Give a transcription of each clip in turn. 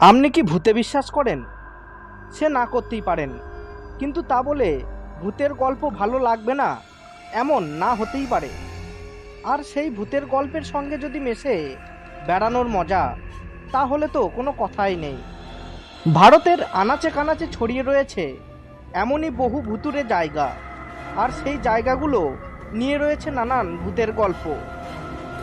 আপনি কি ভূতে বিশ্বাস করেন? সে না করতেই পারেন। কিন্তু তা বলে ভূতের গল্প ভালো লাগবে না? এমন না হতেই পারে। আর সেই ভূতের গল্পের সঙ্গে যদি মেশে বেড়ানোর মজা, তাহলে তো কোনো কথাই নেই। ভারতের আনাচে কানাচে ছড়িয়ে রয়েছে এমনই বহু ভুতুরে জায়গা। আর সেই জায়গাগুলো নিয়ে রয়েছে নানান ভূতের গল্প।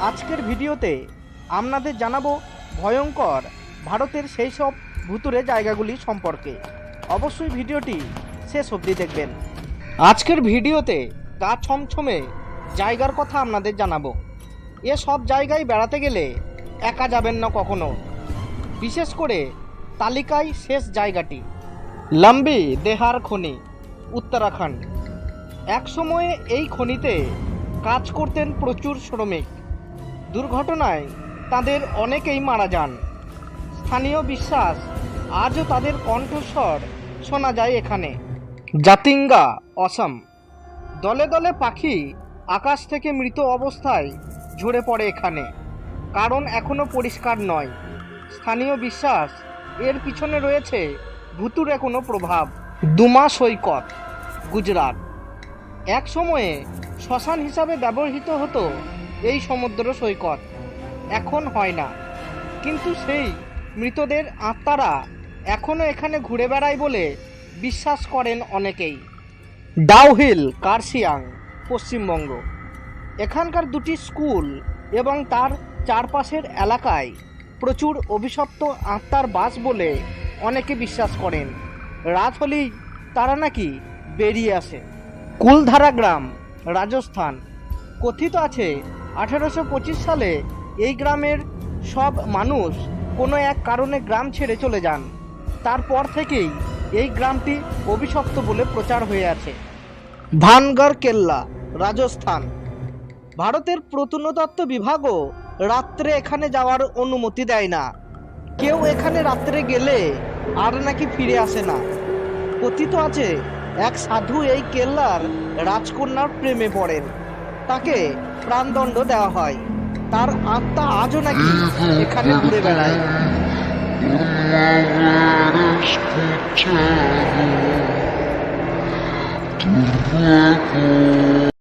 আজকের ভিডিওতে আপনাদের জানাব ভয়ঙ্কর ভারতের সেই সব ভুতুরে জায়গাগুলি সম্পর্কে। অবশ্যই ভিডিওটি শেষ অবধি দেখবেন। আজকের ভিডিওতে গা ছমছমে জায়গার কথা আপনাদের জানাব। এ সব জায়গায় বেড়াতে গেলে একা যাবেন না কখনো। বিশেষ করে তালিকায় শেষ জায়গাটি, লম্বি দেহার খনি, উত্তরাখণ্ড। একসময়ে এই খনিতে কাজ করতেন প্রচুর শ্রমিক। দুর্ঘটনায় তাদের অনেকেই মারা যান। স্থানীয় বিশ্বাস, আজও তাদের কণ্ঠস্বর শোনা যায় এখানে। জাতিঙ্গা, অসম। দলে দলে পাখি আকাশ থেকে মৃত অবস্থায় ঝরে পড়ে এখানে। কারণ এখনও পরিষ্কার নয়। স্থানীয় বিশ্বাস, এর পিছনে রয়েছে ভুতুরে কোনো প্রভাব। দুমা সৈকত, গুজরাট। এক সময়ে শ্মশান হিসাবে ব্যবহৃত হতো এই সমুদ্র সৈকত। এখন হয় না। কিন্তু সেই মৃতদের আত্মারা এখনও এখানে ঘুরে বেড়ায় বলে বিশ্বাস করেন অনেকেই। ডাউহিল, কার্শিয়াং, পশ্চিমবঙ্গ। এখানকার দুটি স্কুল এবং তার চারপাশের এলাকায় প্রচুর অভিশপ্ত আত্মার বাস বলে অনেকে বিশ্বাস করেন। রাত হলেই তারা নাকি বেরিয়ে আসে। কুলধারা গ্রাম, রাজস্থান। কথিত আছে, আঠেরোশো পঁচিশ সালে এই গ্রামের সব মানুষ কোনো এক কারণে গ্রাম ছেড়ে চলে যান। তারপর থেকেই এই গ্রামটি অভিশপ্ত বলে প্রচার হয়ে আছে। ভানগড় কেল্লা, রাজস্থান। ভারতের প্রত্নতত্ত্ব বিভাগও রাত্রে এখানে যাওয়ার অনুমতি দেয় না। কেউ এখানে রাত্রে গেলে আর নাকি ফিরে আসে না। কথিত আছে, এক সাধু এই কেল্লার রাজকন্যার প্রেমে পড়েন। তাকে প্রাণদণ্ড দেওয়া হয়। তার আত্মা আজও নাকি এখানে ঘুরে বেড়ায় ruego.